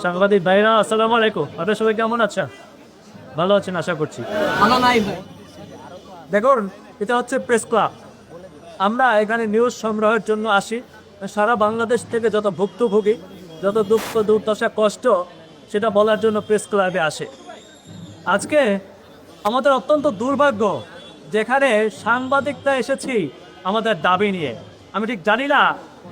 সাংবাদিক ভাইরা আসসালামু আলাইকুম। আপনার সবাই কেমন আছেন? ভালো আছেন আশা করছি। ভালো নাই দেখুন এটা হচ্ছে প্রেস ক্লাব আমরা এখানে নিউজ সংগ্রহের জন্য আসি। সারা বাংলাদেশ থেকে যত ভুক্তভোগী যত দুঃখ দুর্দশা কষ্ট সেটা বলার জন্য প্রেস ক্লাবে আসে। আজকে আমাদের অত্যন্ত দুর্ভাগ্য যেখানে সাংবাদিকরা এসেছি আমাদের দাবি নিয়ে। আমি ঠিক জানি না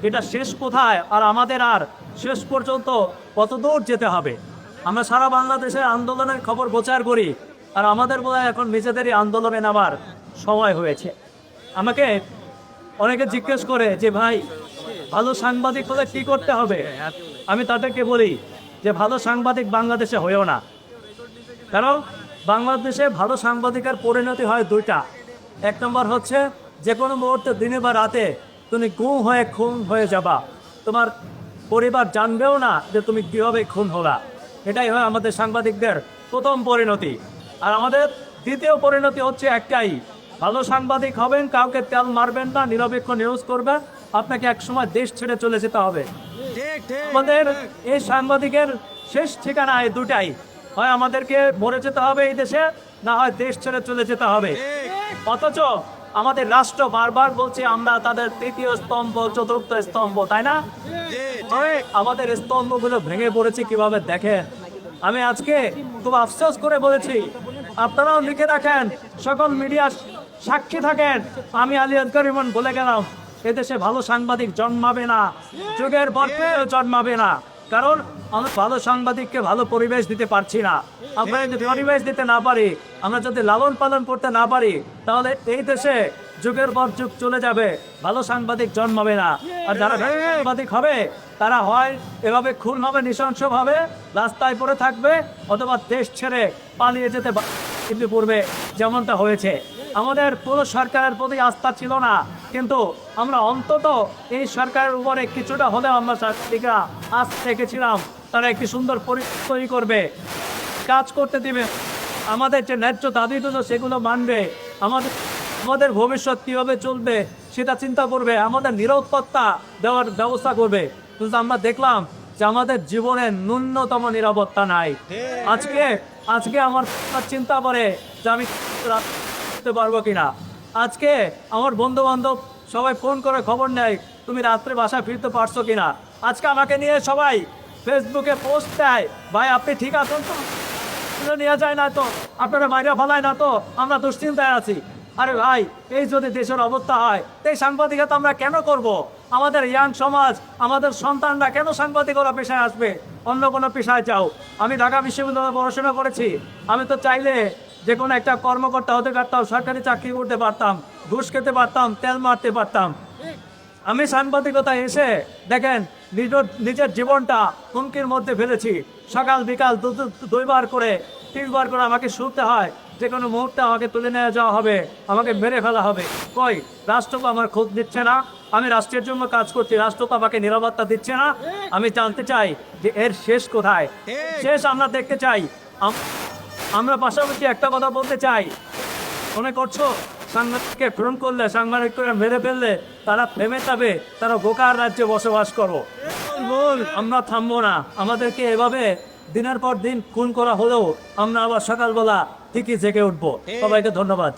এটা শেষ কোথায়? আর আমাদের আর শেষ পর্যন্ত কত দূর যেতে হবে? আমরা সারা বাংলাদেশের আন্দোলনের খবর প্রচার করি, আর আমাদের বোধ এখন নিজেদেরই আন্দোলনে নামার সময় হয়েছে। আমাকে অনেকে জিজ্ঞেস করে যে, ভাই, ভালো সাংবাদিক হলে কী করতে হবে? আমি তাদেরকে বলি যে, ভালো সাংবাদিক বাংলাদেশে হয়েও না। কারণ বাংলাদেশে ভালো সাংবাদিকের পরিণতি হয় দুইটা। এক নম্বর হচ্ছে, যে কোনো মুহূর্তে, দিনে বা রাতে তুমি গুম হয়ে খুন হয়ে যাবা। তোমার পরিবার জানবেও না যে তুমি কীভাবে খুন হলা। এটাই হয় আমাদের সাংবাদিকদের প্রথম পরিণতি। আর আমাদের দ্বিতীয় পরিণতি হচ্ছে একটাই। ভালো সাংবাদিক হবেন, কাউকে তেল মারবেন না, নিরপেক্ষ নিউজ করবেন। আপনাকে একসময় দেশ ছেড়ে চলে যেতে হবে। আমাদের এই সাংবাদিকের শেষ ঠিকানা এই দুটাই। হয় আমাদেরকে মরে যেতে হবে এই দেশে, না হয় দেশ ছেড়ে চলে যেতে হবে। অথচ আমাদের রাষ্ট্র বারবার বলছে আমরা তাদের তৃতীয় স্তম্ভ, চতুর্থ স্তম্ভ, তাই না? আমাদের স্তম্ভগুলো ভেঙে পড়েছে কীভাবে দেখেন? আমি আজকে খুব আফসোস করে বলেছি, আপনারাও লিখে রাখেন, সকল মিডিয়া সাক্ষী থাকেন। আমি আলী ইমন বলে গেলাম, এদেশে ভালো সাংবাদিক জন্মাবে না, যুগের পর জন্মাবে না। কারণ আমরা ভালো সাংবাদিককে ভালো পরিবেশ দিতে পারছি না। আমরা যদি পরিবেশ দিতে না পারি আমরা যদি লালন পালন করতে না পারি তাহলে এই দেশে যুগের পর যুগ চলে যাবে ভালো সাংবাদিক জন্মাবে না। আর যারা সাংবাদিক হবে তারা হয় এভাবে খুন হবে নৃশংসভাবে রাস্তায় পড়ে থাকবে অথবা দেশ ছেড়ে পালিয়ে যেতে পূর্বে যেমনটা হয়েছে। আমাদের পুরো সরকারের প্রতি আস্থা ছিল না। কিন্তু আমরা অন্তত এই সরকারের উপরে কিছুটা হলেও আমরা সাংবাদিকরা আজ থেকেছিলাম তারা একটি সুন্দর তৈরি করবে কাজ করতে দিবে আমাদের যে ন্যায্য দাবিগুলো সেগুলো মানবে আমাদের আমাদের ভবিষ্যৎ কীভাবে চলবে সেটা চিন্তা করবে আমাদের নিরাপত্তা দেওয়ার ব্যবস্থা করবে কিন্তু আমরা দেখলাম যে আমাদের জীবনে ন্যূনতম নিরাপত্তা নাই আজকে আজকে আমার চিন্তা করে যে আমি পারব কিনা আজকে আমার বন্ধু বান্ধব সবাই ফোন করে খবর নেয়, তুমি রাত্রে বাসায় ফিরতে পারছ কিনা? আজকে আমাকে নিয়ে সবাই ফেসবুকে পোস্ট দেয়, ভাই, আপনি ঠিক আছেন তো? নেওয়া যায় না তো, আপনারা বাইরে ফেলায় না তো, আমরা দুশ্চিন্তায় আছি। আরে ভাই, এই যদি দেশের অবস্থা হয় এই সাংবাদিকতা আমরা কেন করব। আমাদের ইয়াং সমাজ, আমাদের সন্তানরা কেন সাংবাদিকতা পেশায় আসবে? অন্য কোনো পেশায় যাও। আমি ঢাকা বিশ্ববিদ্যালয়ে পড়াশোনা করেছি। আমি তো চাইলে যে কোনো একটা কর্মকর্তা হতে পারতাম সরকারি চাকরি করতে পারতাম ঘুষ খেতে পারতাম তেল মারতে পারতাম। আমি সাংবাদিকতা এসে দেখেন নিজের নিজের জীবনটা হুমকির মধ্যে ফেলেছি। সকাল বিকাল দুইবার করে তিনবার করে আমাকে শুনতে হয়। যে কোনো মুহূর্তে আমাকে তুলে নিয়ে যাওয়া হবে আমাকে মেরে ফেলা হবে। কই রাষ্ট্র তো আমার খোঁজ দিচ্ছে না। আমি রাষ্ট্রের জন্য কাজ করছি রাষ্ট্র তো আমাকে নিরাপত্তা দিচ্ছে না। আমি জানতে চাই যে এর শেষ কোথায়? শেষ আমরা দেখতে চাই। আমরা পাশাপাশি একটা কথা বলতে চাই। মনে করছ? সাংবাদিককে ফোন করলে সাংবাদিককে মেরে ফেললে, তারা প্রেমে যাবে তারা গোকার রাজ্যে বসবাস করো। বল আমরা থামবো না। আমাদেরকে এভাবে দিনের পর দিন খুন করা হলেও আমরা আবার সকালবেলা ঠিকই জেগে উঠবো। সবাইকে ধন্যবাদ।